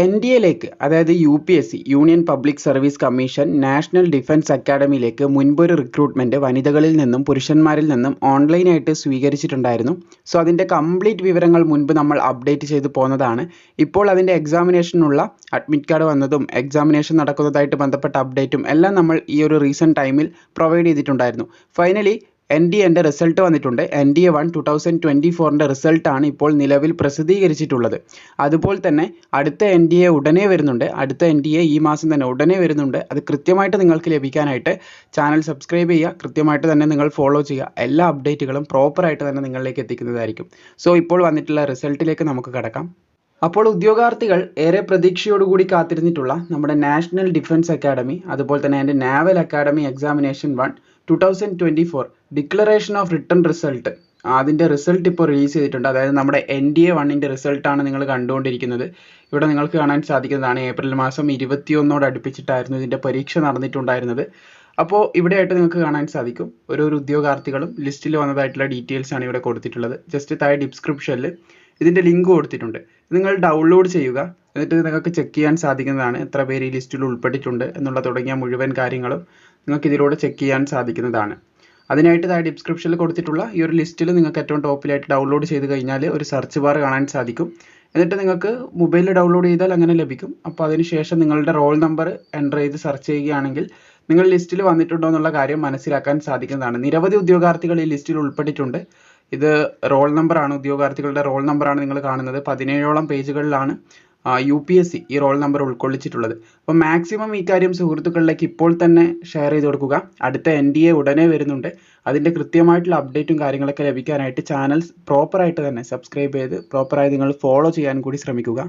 N D എയിലേക്ക് അതായത് U P S C union public service commission national defence അക്കാഡമിയിലേക്ക് മുൻപൊരു recruitment വനിതകളിൽ നിന്നും പുരുഷന്മാരിൽ നിന്നും ഓൺലൈനായിട്ട് സ്വീകരിച്ചിട്ടുണ്ടായിരുന്നു. സോ അതിന്റെ കംപ്ലീറ്റ് വിവരങ്ങൾ മുൻപ് നമ്മൾ അപ്ഡേറ്റ് ചെയ്തു പോന്നതാണ്. ഇപ്പോൾ അതിന്റെ എക്സാമിനേഷനുള്ള അഡ്മിറ്റ് കാർഡ് വന്നതും എക്സാമിനേഷൻ നടക്കുന്നതായിട്ട് ബന്ധപ്പെട്ട അപ്ഡേറ്റും എല്ലാം നമ്മൾ ഈ ഒരു റീസെന്റ് ടൈമിൽ പ്രൊവൈഡ് ചെയ്തിട്ടുണ്ടായിരുന്നു. ഫൈനലി എൻ ഡി എന്റെ റിസൾട്ട് വന്നിട്ടുണ്ട്. N D A one two thousand twenty ഫോറിന്റെ റിസൾട്ടാണ് ഇപ്പോൾ നിലവിൽ പ്രസിദ്ധീകരിച്ചിട്ടുള്ളത്. അതുപോലെ തന്നെ അടുത്ത എൻ ഡി എ ഉടനെ വരുന്നുണ്ട്. അടുത്ത എൻ ഡി എ ഈ മാസം തന്നെ ഉടനെ വരുന്നുണ്ട്. അത് കൃത്യമായിട്ട് നിങ്ങൾക്ക് ലഭിക്കാനായിട്ട് ചാനൽ സബ്സ്ക്രൈബ് ചെയ്യുക. കൃത്യമായിട്ട് തന്നെ നിങ്ങൾ ഫോളോ ചെയ്യുക. എല്ലാ അപ്ഡേറ്റുകളും പ്രോപ്പറായിട്ട് തന്നെ നിങ്ങളിലേക്ക് എത്തിക്കുന്നതായിരിക്കും. സോ ഇപ്പോൾ വന്നിട്ടുള്ള റിസൾട്ടിലേക്ക് നമുക്ക് കടക്കാം. അപ്പോൾ ഉദ്യോഗാർത്ഥികൾ ഏറെ പ്രതീക്ഷയോടുകൂടി കാത്തിരുന്നിട്ടുള്ള നമ്മുടെ നാഷണൽ ഡിഫൻസ് അക്കാഡമി അതുപോലെ തന്നെ എന്റെ naval academy examination one two thousand twenty four declaration of written result അതിന്റെ റിസൾട്ട് ഇപ്പോൾ റിലീസ് ചെയ്തിട്ടുണ്ട്. അതായത് നമ്മുടെ എൻ ഡി എ വണ്ണിന്റെ റിസൾട്ടാണ് നിങ്ങൾ കണ്ടുകൊണ്ടിരിക്കുന്നത്. ഇവിടെ നിങ്ങൾക്ക് കാണാൻ സാധിക്കുന്നതാണ്. ഏപ്രിൽ മാസം ഇരുപത്തിയൊന്നോട് അടുപ്പിച്ചിട്ടായിരുന്നു ഇതിന്റെ പരീക്ഷ നടന്നിട്ടുണ്ടായിരുന്നത്. അപ്പോൾ ഇവിടെയായിട്ട് നിങ്ങൾക്ക് കാണാൻ സാധിക്കും. ഓരോരോ ഉദ്യോഗാർത്ഥികളും ലിസ്റ്റിൽ വന്നതായിട്ടുള്ള ഡീറ്റെയിൽസ് ആണ് ഇവിടെ കൊടുത്തിട്ടുള്ളത്. ജസ്റ്റ് താഴെ ഡിസ്ക്രിപ്ഷനിൽ ഇതിന്റെ ലിങ്ക് കൊടുത്തിട്ടുണ്ട്. നിങ്ങൾ ഡൗൺലോഡ് ചെയ്യുക. എന്നിട്ട് നിങ്ങൾക്ക് ചെക്ക് ചെയ്യാൻ സാധിക്കുന്നതാണ്. എത്ര പേര് ഈ ലിസ്റ്റിൽ ഉൾപ്പെട്ടിട്ടുണ്ട് എന്നുള്ള തുടങ്ങിയ മുഴുവൻ കാര്യങ്ങളും നിങ്ങൾക്ക് ഇതിലൂടെ ചെക്ക് ചെയ്യാൻ സാധിക്കുന്നതാണ്. അതിനായിട്ട് താഴെ ഡിസ്ക്രിപ്ഷനിൽ കൊടുത്തിട്ടുള്ള ഈ ഒരു ലിസ്റ്റിൽ നിങ്ങൾക്ക് ഏറ്റവും ടോപ്പിലായിട്ട് ഡൗൺലോഡ് ചെയ്ത് കഴിഞ്ഞാൽ ഒരു സെർച്ച് ബാർ കാണാൻ സാധിക്കും. എന്നിട്ട് നിങ്ങൾക്ക് മൊബൈലിൽ ഡൗൺലോഡ് ചെയ്താൽ അങ്ങനെ ലഭിക്കും. അപ്പോൾ അതിനുശേഷം നിങ്ങളുടെ റോൾ നമ്പർ എന്റർ ചെയ്ത് സെർച്ച് ചെയ്യുകയാണെങ്കിൽ നിങ്ങൾ ലിസ്റ്റിൽ വന്നിട്ടുണ്ടോ എന്നുള്ള കാര്യം മനസ്സിലാക്കാൻ സാധിക്കുന്നതാണ്. നിരവധി ഉദ്യോഗാർത്ഥികൾ ഈ ലിസ്റ്റിൽ ഉൾപ്പെട്ടിട്ടുണ്ട്. ഇത് റോൾ നമ്പറാണ് ഉദ്യോഗാർത്ഥികളുടെ റോൾ നമ്പറാണ് നിങ്ങൾ കാണുന്നത്. പതിനേഴോളം പേജുകളിലാണ് യു പി എസ് സി ഈ റോൾ നമ്പർ ഉൾക്കൊള്ളിച്ചിട്ടുള്ളത്. അപ്പോൾ മാക്സിമം ഈ കാര്യം സുഹൃത്തുക്കളിലേക്ക് ഇപ്പോൾ തന്നെ ഷെയർ ചെയ്ത് കൊടുക്കുക. അടുത്ത എൻ ഡി എ ഉടനെ വരുന്നുണ്ട്. അതിന്റെ കൃത്യമായിട്ടുള്ള അപ്ഡേറ്റും കാര്യങ്ങളൊക്കെ ലഭിക്കാനായിട്ട് ചാനൽ പ്രോപ്പറായിട്ട് തന്നെ സബ്സ്ക്രൈബ് ചെയ്ത് പ്രോപ്പറായി നിങ്ങൾ ഫോളോ ചെയ്യാൻ കൂടി ശ്രമിക്കുക.